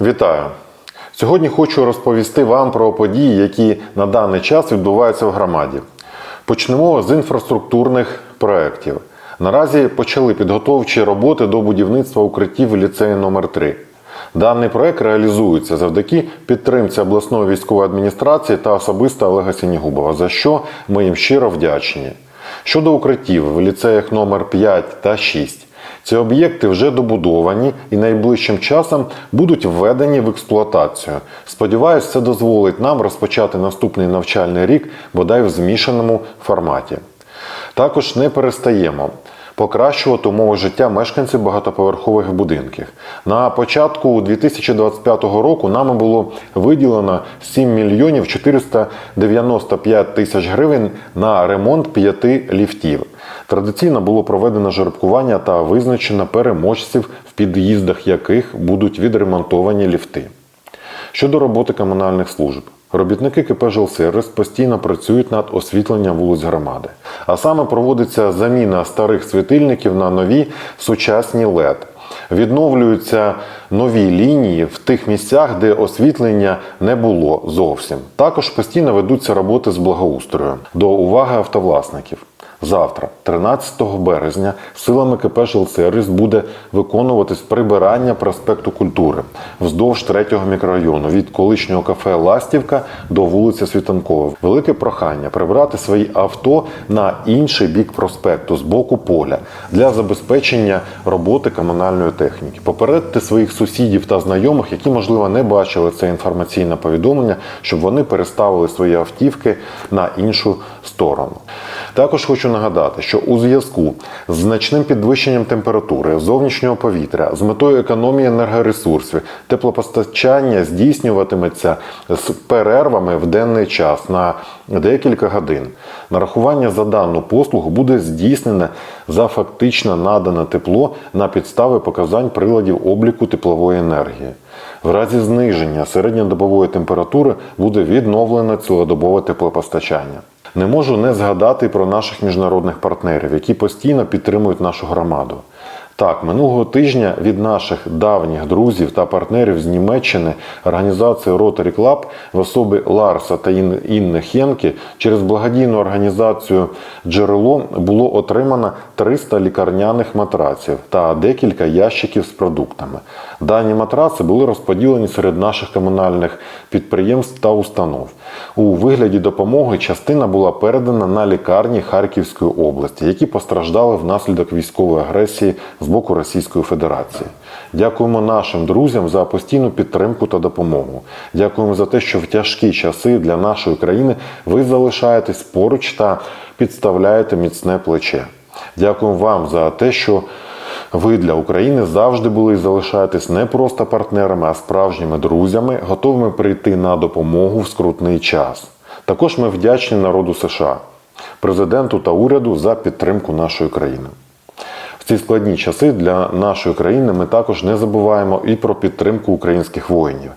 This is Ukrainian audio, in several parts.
Вітаю! Сьогодні хочу розповісти вам про події, які на даний час відбуваються в громаді. Почнемо з інфраструктурних проєктів. Наразі почали підготовчі роботи до будівництва укриттів ліцею номер 3 Даний проект реалізується завдяки підтримці обласної військової адміністрації та особисто Олега Сінігубова, за що ми їм щиро вдячні. Щодо укриттів в ліцеях номер 5 та 6. Ці об'єкти вже добудовані і найближчим часом будуть введені в експлуатацію. Сподіваюсь, це дозволить нам розпочати наступний навчальний рік бодай в змішаному форматі. Також не перестаємо покращувати умови життя мешканців багатоповерхових будинків. На початку 2025 року нами було виділено 7 мільйонів 495 тисяч гривень на ремонт п'яти ліфтів. Традиційно було проведено жеребкування та визначено переможців, в під'їздах яких будуть відремонтовані ліфти. Щодо роботи комунальних служб. Робітники КП «Жилсервіс» постійно працюють над освітленням вулиць громади. А саме проводиться заміна старих світильників на нові сучасні LED. Відновлюються нові лінії в тих місцях, де освітлення не було зовсім. Також постійно ведуться роботи з благоустрою. До уваги автовласників. Завтра, 13 березня, силами КП «Жилсервіс» буде виконуватись прибирання проспекту Культури вздовж третього мікрорайону від колишнього кафе Ластівка до вулиці Світанкова. Велике прохання прибрати свої авто на інший бік проспекту з боку поля для забезпечення роботи комунальної техніки. Попередьте своїх сусідів та знайомих, які можливо не бачили це інформаційне повідомлення, щоб вони переставили свої автівки на іншу сторону. Також хочу нагадати, що у зв'язку з значним підвищенням температури зовнішнього повітря з метою економії енергоресурсів теплопостачання здійснюватиметься з перервами в денний час на декілька годин. Нарахування за дану послугу буде здійснене за фактично надане тепло на підстави показань приладів обліку теплової енергії. В разі зниження середньодобової температури буде відновлено цілодобове теплопостачання. Не можу не згадати про наших міжнародних партнерів, які постійно підтримують нашу громаду. Так, минулого тижня від наших давніх друзів та партнерів з Німеччини організації Rotary Club в особі Ларса та Ін- Інни Хенки через благодійну організацію Джерело було отримано 300 лікарняних матраців та декілька ящиків з продуктами. Дані матраци були розподілені серед наших комунальних підприємств та установ. У вигляді допомоги частина була передана на лікарні Харківської області, які постраждали внаслідок військової агресії з боку Російської Федерації. Дякуємо нашим друзям за постійну підтримку та допомогу. Дякуємо за те, що в тяжкі часи для нашої країни ви залишаєтесь поруч та підставляєте міцне плече. Дякуємо вам за те, що ви для України завжди були і залишаєтесь не просто партнерами, а справжніми друзями, готовими прийти на допомогу в скрутний час. Також ми вдячні народу США, президенту та уряду за підтримку нашої країни. В ці складні часи для нашої країни ми також не забуваємо і про підтримку українських воїнів.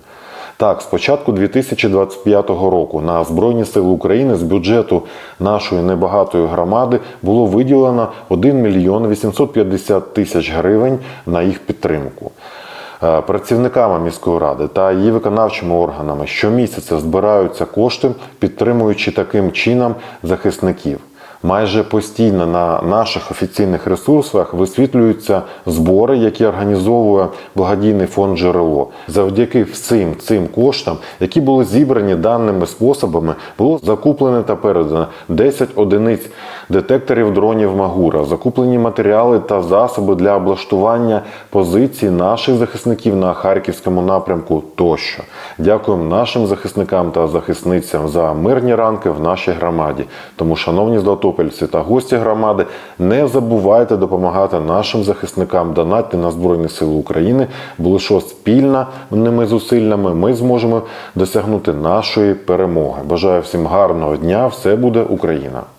Так, з початку 2025 року на Збройні Сили України з бюджету нашої небагатої громади було виділено 1 мільйон 850 тисяч гривень на їх підтримку. Е, Працівниками міської ради та її виконавчими органами щомісяця збираються кошти, підтримуючи таким чином захисників. Майже постійно на наших офіційних ресурсах висвітлюються збори, які організовує благодійний фонд джерело. Завдяки всім цим коштам, які були зібрані даними способами, було закуплено та передано 10 одиниць детекторів дронів Магура, закуплені матеріали та засоби для облаштування позицій наших захисників на харківському напрямку. Тощо дякуємо нашим захисникам та захисницям за мирні ранки в нашій громаді. Тому, шановні златопольці та гості громади, не забувайте допомагати нашим захисникам, донатьте на Збройні Сили України, бо лише спільними зусиллями ми зможемо досягнути нашої перемоги. Бажаю всім гарного дня! Все буде Україна!